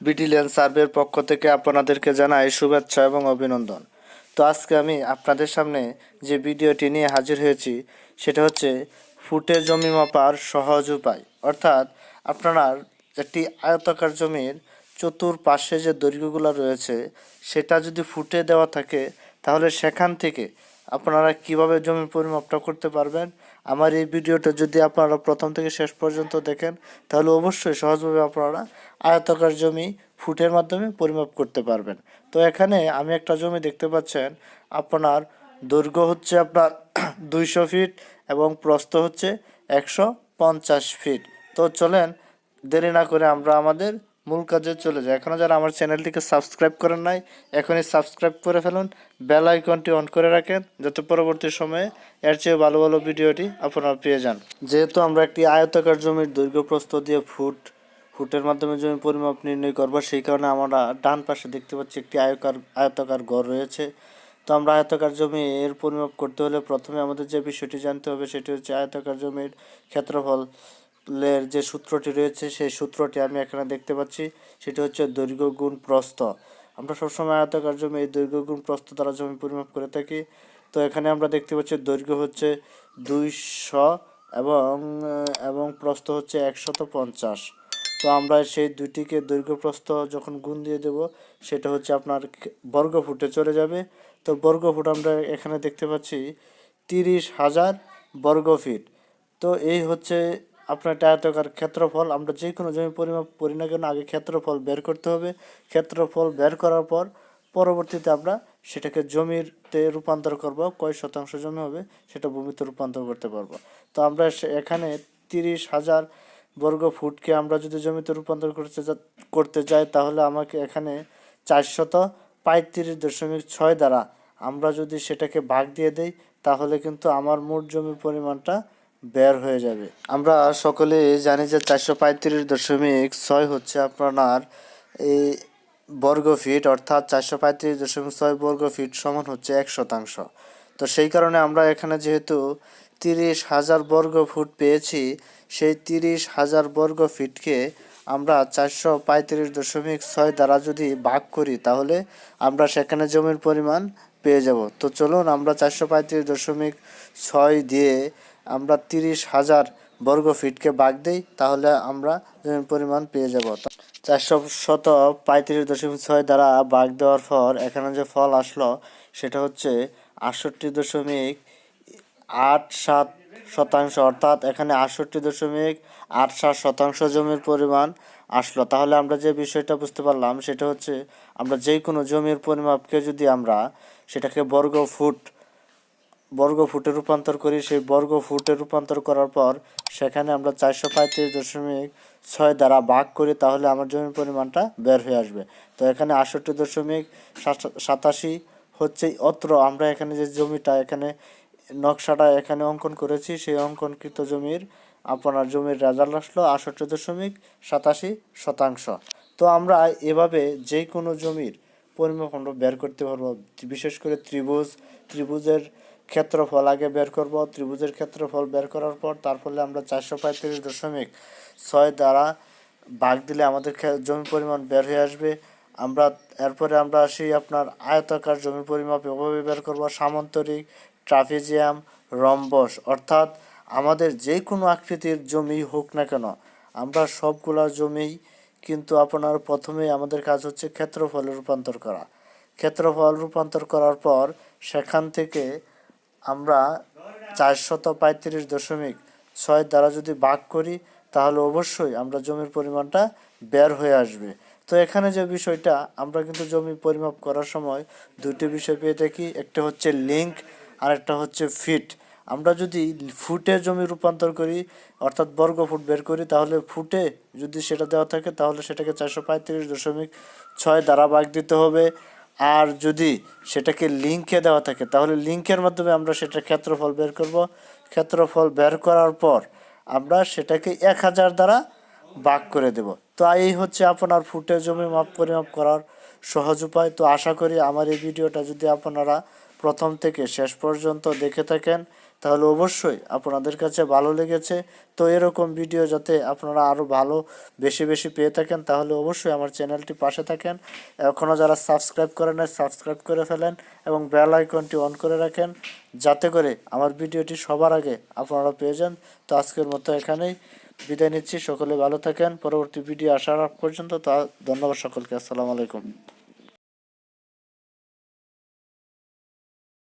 বিটিলিয়ান সার্ভের পক্ষ থেকে আপনাদেরকে জানাই শুভেচ্ছা এবং অভিনন্দন। তো আজকে আমি আপনাদের সামনে যে ভিডিওটি নিয়ে হাজির হয়েছি, সেটা হচ্ছে ফুটে জমি মাপার সহজ উপায়। অর্থাৎ আপনার একটি আয়তাকার জমির চতুর্পাশে যে দৈর্ঘ্যগুলো রয়েছে, সেটা যদি ফুটে দেওয়া থাকে, তাহলে সেখান থেকে আপনারা কীভাবে জমির পরিমাপটা করতে পারবেন? আমার এই ভিডিওটা যদি আপনারা প্রথম থেকে শেষ পর্যন্ত দেখেন, তাহলে অবশ্যই সহজভাবে আপনারা আয়তাকার জমি ফুটের মাধ্যমে পরিমাপ করতে পারবেন। তো এখানে আমি একটা জমি দেখতে পাচ্ছেন। আপনার দৈর্ঘ্য হচ্ছে আপনার দুইশো ফিট এবং প্রস্থ হচ্ছে একশো পঞ্চাশ ফিট। তো চলেন, দেরি না করে আমরা আমাদের মূল কাজে চলে যায়। এখনও যারা আমার চ্যানেলটিকে সাবস্ক্রাইব করেন নাই, এখনই সাবস্ক্রাইব করে ফেলুন। বেল আইকনটি অন করে রাখেন, যাতে পরবর্তী সময়ে এর চেয়ে ভালো ভালো ভিডিওটি আপনারা পেয়ে যান। যেহেতু আমরা একটি আয়তাকার জমির দৈর্ঘ্য প্রস্থ দিয়ে ফুট, ফুটের মাধ্যমে জমি পরিমাপ নির্ণয় করব, সেই কারণে আমরা ডান পাশে দেখতে পাচ্ছি একটি আয়কার, আয়তাকার ঘর রয়েছে। তো আমরা আয়তাকার জমি এর পরিমাপ করতে হলে প্রথমে আমাদের যে বিষয়টি জানতে হবে, সেটি হচ্ছে আয়তাকার জমির ক্ষেত্রফলের যে সূত্রটি রয়েছে, সেই সূত্রটি আমি এখানে দেখতে পাচ্ছি। সেটি হচ্ছে দৈর্ঘ্য গুণ প্রস্থ। আমরা সবসময় আয়তাকার জমি এই দৈর্ঘ্য গুণ প্রস্থ দ্বারা জমি পরিমাপ করে থাকি। তো এখানে আমরা দেখতে পাচ্ছি দৈর্ঘ্য হচ্ছে দুইশো এবং এবং প্রস্থ হচ্ছে একশত পঞ্চাশ। তো আমরা সেই দুইটিকে দৈর্ঘ্য প্রস্থ যখন গুণ দিয়ে দেব, সেটা হচ্ছে আপনার বর্গ ফুটে চলে যাবে। তো বর্গ ফুট আমরা এখানে দেখতে পাচ্ছি তিরিশ হাজার বর্গ ফিট। তো এই হচ্ছে আপনার একটা আয়তাকার ক্ষেত্রফল, আমরা যে কোনো জমি পরিমাপ করি না কেন, আগে ক্ষেত্রফল বের করতে হবে। ক্ষেত্রফল বের করার পর পরবর্তীতে আমরা সেটাকে জমিতে রূপান্তর করব। কয় শতাংশ জমি হবে সেটা ভূমিতে রূপান্তর করতে পারব। তো আমরা এখানে তিরিশ হাজার বর্গ ফুটকে আমরা যদি জমিতে রূপান্তর করতে করতে যাই, তাহলে আমাকে এখানে চারশত পঁয়ত্রিশ দশমিক ছয় দ্বারা আমরা যদি সেটাকে ভাগ দিয়ে দেই, তাহলে কিন্তু আমার মোট জমির পরিমাণটা বের হয়ে যাবে। আমরা সকলে জানি যে চারশো পঁয়ত্রিশ দশমিক ছয় হচ্ছে আপনার এই বর্গ ফিট, অর্থাৎ চারশো পঁয়ত্রিশ দশমিক ছয় বর্গ ফিট সমান হচ্ছে এক শতাংশ। তো সেই কারণে আমরা এখানে যেহেতু তিরিশ হাজার বর্গ ফুট পেয়েছি, সেই তিরিশ হাজার বর্গ ফিটকে আমরা চারশো পঁয়ত্রিশ দশমিক ছয় দ্বারা যদি ভাগ করি, তাহলে আমরা সেখানে জমির পরিমাণ পেয়ে যাব। তো চলুন আমরা চারশো পঁয়ত্রিশ দশমিক ছয় দিয়ে আমরা তিরিশ হাজার বর্গ ফিটকে ভাগ দিই, তাহলে আমরা জমির পরিমাণ পেয়ে যাব। চারশো শত পঁয়ত্রিশ দশমিক ছয় দ্বারা ভাগ দেওয়ার পর এখানে যে ফল আসলো, সেটা হচ্ছে আটষট্টি দশমিক আট সাত শতাংশ, অর্থাৎ এখানে আটষট্টি দশমিক আট সাত শতাংশ জমির পরিমাণ আসলো। তাহলে আমরা যে বিষয়টা বুঝতে পারলাম, সেটা হচ্ছে আমরা যে কোনো জমির পরিমাপকে যদি আমরা সেটাকে বর্গ ফুট বর্গ ফুটে রূপান্তর করি, সেই বর্গ ফুটে রূপান্তর করার পর সেখানে আমরা চারশো পঁয়ত্রিশ দশমিক ছয় দ্বারা ভাগ করি, তাহলে আমার জমির পরিমাণটা বের হয়ে আসবে। তো এখানে আটষট্টি দশমিক সাতাশি হচ্ছে অত্র। আমরা এখানে যে জমিটা, এখানে নকশাটা এখানে অঙ্কন করেছি, সেই অঙ্কনকৃত জমির আপনার জমির রেজাল্ট আসলো আটষট্টি দশমিক সাতাশি শতাংশ। তো আমরা এভাবে যে কোনো জমির পরিমাপ আমরা বের করতে পারব, বিশেষ করে ত্রিভুজ। ত্রিভুজের ক্ষেত্রফল আগে বের করব, ত্রিভুজের ক্ষেত্রফল বের করার পর তার ফলে আমরা চারশো পঁয়ত্রিশ দশমিক ছয় দ্বারা ভাগ দিলে আমাদের জমি পরিমাণ বের হয়ে আসবে। আমরা এরপরে আমরা আসি আপনার আয়তাকার জমি পরিমাপ, এভাবে বের করব। সামান্তরিক, ট্রাফিজিয়াম, রম্বস, অর্থাৎ আমাদের যে কোনো আকৃতির জমি হোক না কেন, আমরা সবগুলা জমিই কিন্তু আপনার প্রথমেই আমাদের কাজ হচ্ছে ক্ষেত্রফলে রূপান্তর করা। ক্ষেত্রফল রূপান্তর করার পর সেখান থেকে আমরা চারশত পঁয়ত্রিশ দশমিক ছয় দ্বারা যদি ভাগ করি, তাহলে অবশ্যই আমরা জমির পরিমাণটা বের হয়ে আসবে। তো এখানে যে বিষয়টা, আমরা কিন্তু জমি পরিমাপ করার সময় দুটি বিষয় পেয়ে থাকি। একটা হচ্ছে লিঙ্ক আর একটা হচ্ছে ফিট আমরা যদি ফুটে জমি রূপান্তর করি, অর্থাৎ বর্গ ফুট বের করি, তাহলে ফুটে যদি সেটা দেওয়া থাকে, তাহলে সেটাকে চারশো পঁয়ত্রিশ দশমিক ছয় দ্বারা ভাগ দিতে হবে। আর যদি সেটাকে লিঙ্কে দেওয়া থাকে, তাহলে লিঙ্কের মাধ্যমে আমরা সেটা ক্ষেত্রফল বের করব। ক্ষেত্রফল বের করার পর আমরা সেটাকে এক হাজার দ্বারা ভাগ করে দেব। তো এই হচ্ছে আপনার ফুটে জমি মাপ, পরিমাপ করার সহজ উপায়। তো আশা করি আমার এই ভিডিওটা যদি আপনারা প্রথম থেকে শেষ পর্যন্ত দেখে থাকেন, তাহলে অবশ্যই আপনাদের কাছে ভালো লেগেছে। তো এরকম ভিডিও যাতে আপনারা আরও ভালো, বেশি বেশি পেয়ে থাকেন, তাহলে অবশ্যই আমার চ্যানেলটি পাশে থাকেন। এখনও যারা সাবস্ক্রাইব করে না সাবস্ক্রাইব করে ফেলেন এবং বেল আইকনটি অন করে রাখেন, যাতে করে আমার ভিডিওটি সবার আগে আপনারা পেয়ে যান। তো আজকের মতো এখানেই বিদায় নিচ্ছি, সকলে ভালো থাকেন, পরবর্তী ভিডিও আসার পর্যন্ত তা, ধন্যবাদ সকলকে, আসসালামু আলাইকুম।